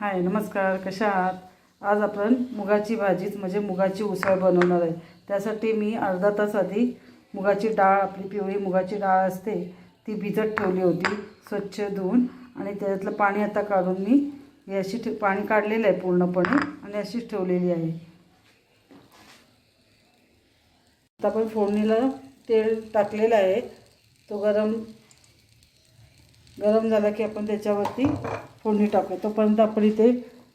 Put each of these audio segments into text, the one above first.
हाय नमस्कार कशा आहात? आज आपण मुगाची भाजीच म्हणजे मुगाची उसळ बनवणार आहे. त्यासाठी मी अर्धा तास आधी मुगाची डाळ आपली पिवळी मुगाची डाळ असते ती भिजत ठेवली होती स्वच्छ धुवून. आणि त्याच्यातलं पाणी आता काढून मी हे अशी ठे पाणी काढलेलं आहे पूर्णपणे आणि अशीच ठेवलेली आहे. आता आपण फोडणीला तेल टाकलेलं आहे. तो गरम गरम झाला की आपण त्याच्यावरती फोडणी टाकू तोपर्यंत आपण इथे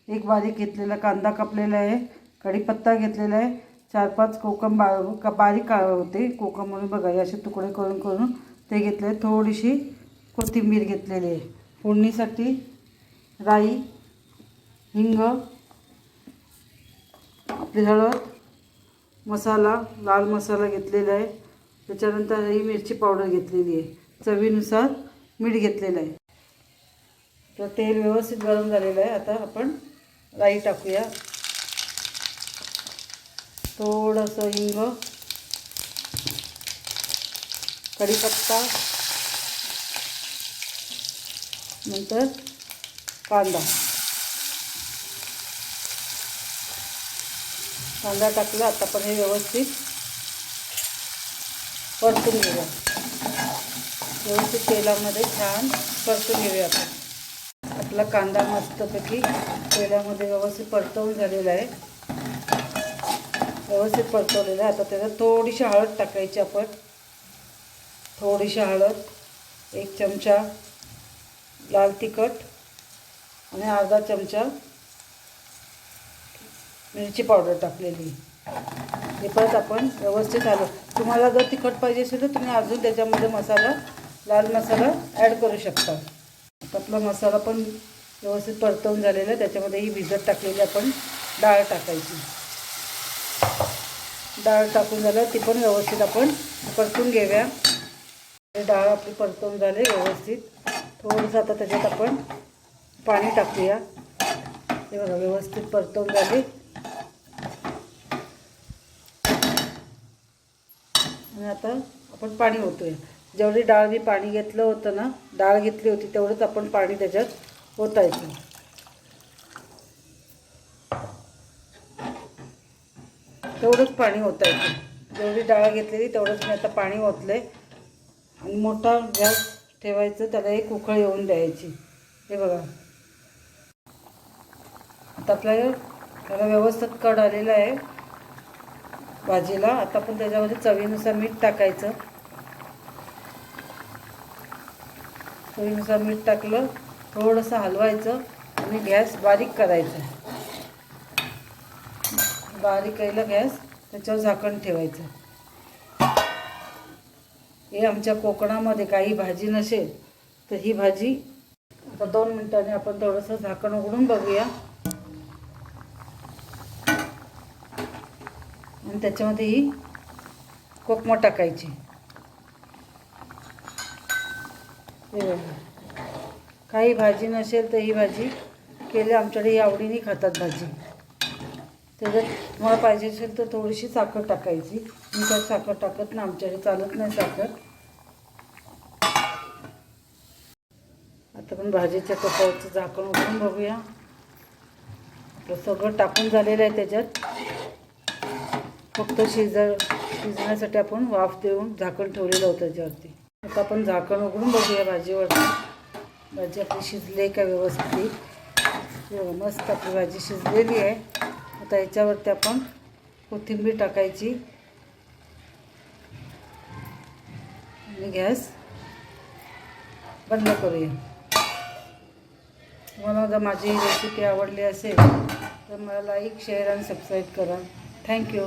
एक बारीक घेतलेला कांदा कापलेला आहे कढीपत्ता घेतलेला आहे चार पाच कोकम बा का बारीक का होते कोकम म्हणून बघा हे असे तुकडे करून करून ते घेतले थोडीशी कोथिंबीर घेतलेली आहे. फोडणीसाठी राई हिंग आपली हळद मसाला लाल मसाला घेतलेला आहे. त्याच्यानंतर ही मिरची पावडर घेतलेली आहे. चवीनुसार मीठ घेतलेलं आहे. तर तेल व्यवस्थित गरम झालेलं आहे. आता आपण राई टाकूया. थोडंसं हिंग कढीपत्ता नंतर कांदा. कांदा टाकला आता आपण हे व्यवस्थित परतून घेऊया. व्यवस्थित तेलामध्ये छान परतून घेऊया आपण. आपला कांदा मस्तपैकी तेलामध्ये व्यवस्थित परतवून झालेला आहे. व्यवस्थित परतवलेला आहे. आता त्याच्यात थोडीशी हळद टाकायची आपण. थोडीशी हळद एक चमचा लाल तिखट आणि अर्धा चमचा मिरची पावडर टाकलेली. हे परत आपण व्यवस्थित आलं. तुम्हाला जर तिखट पाहिजे असेल तर तुम्ही अजून त्याच्यामध्ये मसाला लाल मसाला ॲड करू शकता. आता आपला मसाला पण व्यवस्थित परतवून झालेला आहे. त्याच्यामध्ये ही भिजत टाकलेली आपण डाळ टाकायची. डाळ टाकून झालं ती पण व्यवस्थित आपण परतून घेऊया. डाळ आपली परतवून झाली व्यवस्थित. थोडंसं आता त्याच्यात आपण पाणी टाकूया. हे बघा व्यवस्थित परतवून झाली. आणि आता आपण पाणी ओतूया. जेवढी डाळ मी पाणी घेतलं होतं ना डाळ घेतली होती तेवढंच आपण पाणी त्याच्यात ओतायचं. तेवढंच पाणी ओतायचं. जेवढी डाळ घेतलेली तेवढंच मी आता पाणी ओतले आणि मोठा गॅस ठेवायचं त्याला एक उकळ येऊन द्यायची. हे बघा. आता आपल्याला त्याला व्यवस्थित कड आलेला आहे. भाजीला. आता पण त्याच्यामध्ये चवीनुसार मीठ टाकायचं. चवीनुसार मीठ टाकलं थोडंसं हलवायचं आणि गॅस बारीक करायचा बारीक केलं गॅस त्याच्यावर झाकण ठेवायचं हे आमच्या कोकणामध्ये काही भाजी नसेल तर ही भाजी आता दोन मिनिटांनी आपण थोडंसं झाकण उघडून बघूया. आणि त्याच्यामध्ये ही कोकमं टाकायची. हे काही भाजी नसेल तर ही भाजी केली आमच्याकडे आवडीने खातात भाजी. त्याच्यात तुम्हाला पाहिजे असेल तर थोडीशी साखर टाकायची. मी तर साखर टाकत नाही आमच्याकडे चालत नाही साखर. आता पण भाजीच्या कपाळचं झाकण उघडून बघूया. आपलं सगळं टाकून झालेलं आहे त्याच्यात. फक्त शिज शिजण्यासाठी आपण वाफ देऊन झाकण ठेवलेलं होतं त्याच्यावरती. आता आपण झाकण उघडून बघूया भाजीवरती. भाजी आपली शिजली का व्यवस्थित? हो, मस्त आपली भाजी शिजलेली आहे. आता याच्यावरती आपण कोथिंबीर टाकायची. आणि गॅस बंद करूया. तुम्हाला जर माझी रेसिपी आवडली असेल तर मला लाईक शेअर आणि सबस्क्राईब करा. Thank you